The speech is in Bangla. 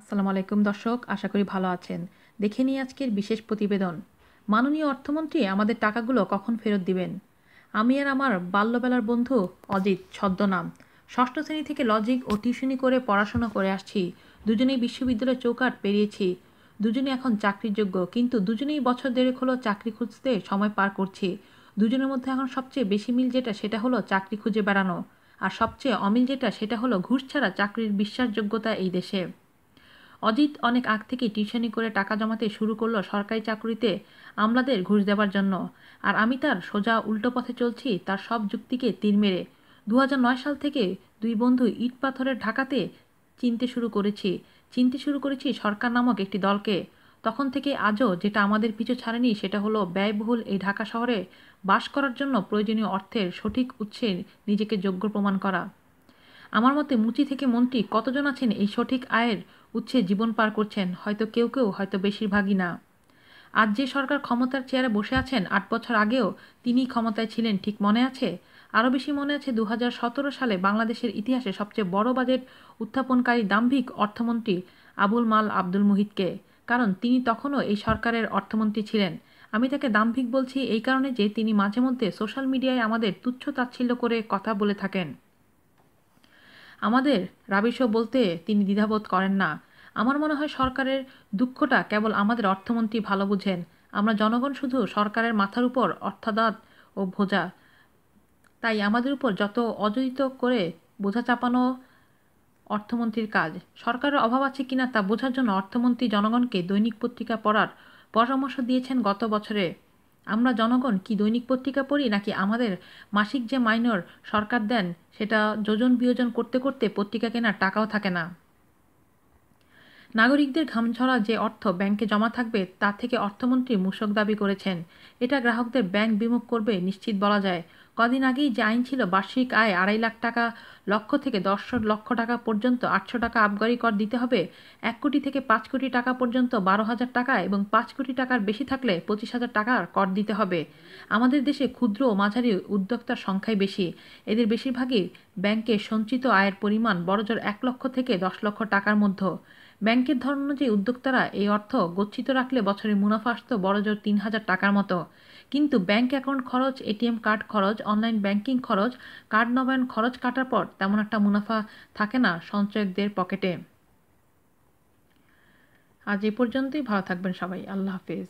আসসালামু আলাইকুম দর্শক, আশা করি ভালো আছেন। দেখে নিই আজকের বিশেষ প্রতিবেদন। মাননীয় অর্থমন্ত্রী আমাদের টাকাগুলো কখন ফেরত দিবেন? আমি আর আমার বাল্যবেলার বন্ধু অজিত ছদ্মনাম। ষষ্ঠ শ্রেণি থেকে লজিক ও টিউশনি করে পড়াশোনা করে আসছি। দুজনেই বিশ্ববিদ্যালয়ের চৌকাট পেরিয়েছি। দুজনে এখন চাকরির যোগ্য কিন্তু দুজনেই বছর দেড়েক হলো চাকরি খুঁজতে সময় পার করছি। দুজনের মধ্যে এখন সবচেয়ে বেশি মিল যেটা, সেটা হলো চাকরি খুঁজে বেড়ানো। আর সবচেয়ে অমিল যেটা, সেটা হলো ঘুষ ছাড়া চাকরির বিশ্বাসযোগ্যতা এই দেশে। অজিত অনেক আগ থেকে টিউশনি করে টাকা জমাতে শুরু করল সরকারি চাকরিতে আমলাদের ঘুষ দেওয়ার জন্য। আর আমি তার সোজা উল্টো পথে চলছি, তার সব যুক্তিকে তীর মেরে। দু হাজার নয় সাল থেকে দুই বন্ধু ইট পাথরের ঢাকাতে চিনতে শুরু করেছি। চিনতে শুরু করেছি সরকার নামক একটি দলকে। তখন থেকে আজও যেটা আমাদের পিছু ছাড়েনি সেটা হলো ব্যয়বহুল এই ঢাকা শহরে বাস করার জন্য প্রয়োজনীয় অর্থের সঠিক উৎসে নিজেকে যোগ্য প্রমাণ করা। আমার মতে মুচি থেকে মন্ত্রী কতজন আছেন এই সঠিক আয়ের উৎসে জীবন পার করছেন? হয়তো কেউ কেউ, হয়তো বেশিরভাগই না। আজ যে সরকার ক্ষমতার চেয়ারে বসে আছেন, আট বছর আগেও তিনি ক্ষমতায় ছিলেন, ঠিক মনে আছে? আরও বেশি মনে আছে দু হাজার সতেরো সালে বাংলাদেশের ইতিহাসে সবচেয়ে বড় বাজেট উত্থাপনকারী দাম্ভিক অর্থমন্ত্রী আবুল মাল আব্দুল মুহিতকে। কারণ তিনি তখনও এই সরকারের অর্থমন্ত্রী ছিলেন। আমি তাকে দাম্ভিক বলছি এই কারণে যে তিনি মাঝে মধ্যে সোশ্যাল মিডিয়ায় আমাদের তুচ্ছ তাচ্ছিল্য করে কথা বলে থাকেন। আমাদের রাবিশও বলতে তিনি দ্বিধাবোধ করেন না। আমার মনে হয় সরকারের দুঃখটা কেবল আমাদের অর্থমন্ত্রী ভালো বুঝেন। আমরা জনগণ শুধু সরকারের মাথার উপর অর্থাদাত ও ভোজা। তাই আমাদের উপর যত অজড়িত করে বোঝা চাপানো অর্থমন্ত্রীর কাজ, সরকারের অভাব আছে কিনা তা বোঝার জন্য অর্থমন্ত্রী জনগণকে দৈনিক পত্রিকা পড়ার পরামর্শ দিয়েছেন গত বছরে। আমরা জনগণ কি দৈনিক পত্রিকা পড়ি নাকি আমাদের মাসিক যে মাইনর সরকার দেন, সেটা যোজন বিয়োজন করতে করতে পত্রিকা কেনার টাকাও থাকে না। নাগরিকদের ঘামছড়া যে অর্থ ব্যাংকে জমা থাকবে, তা থেকে অর্থমন্ত্রী মূষক দাবি করেছেন। এটা গ্রাহকদের ব্যাংক বিমুখ করবে নিশ্চিত বলা যায়। কদিন আগেই যে আইন ছিল, বার্ষিক আয় আড়াই লাখ টাকা, লক্ষ থেকে দশ লক্ষ টাকা পর্যন্ত আটশো টাকা আবগারি কর দিতে হবে। এক কোটি থেকে পাঁচ কোটি টাকা পর্যন্ত বারো হাজার টাকা এবং পাঁচ কোটি টাকার বেশি থাকলে পঁচিশ হাজার টাকার কর দিতে হবে। আমাদের দেশে ক্ষুদ্র ও মাঝারি উদ্যোক্তার সংখ্যাই বেশি। এদের বেশিরভাগই ব্যাংকে সঞ্চিত আয়ের পরিমাণ বড়জোর এক লক্ষ থেকে দশ লক্ষ টাকার মধ্যে। ব্যাংকের ধরন অনুযায়ী উদ্যোক্তারা এই অর্থ গচ্ছিত রাখলে বছরে মুনাফা আসত বড়জোর তিন হাজার টাকার মতো। কিন্তু ব্যাংক অ্যাকাউন্ট খরচ, এটিএম কার্ড খরচ অনলাইন ব্যাংকিং খরচ, কার্ড নবায়ন খরচ কাটার পর তেমন একটা মুনাফা থাকে না সঞ্চয়কদের পকেটে। আজ এ পর্যন্তই, ভালো থাকবেন সবাই, আল্লাহ হাফেজ।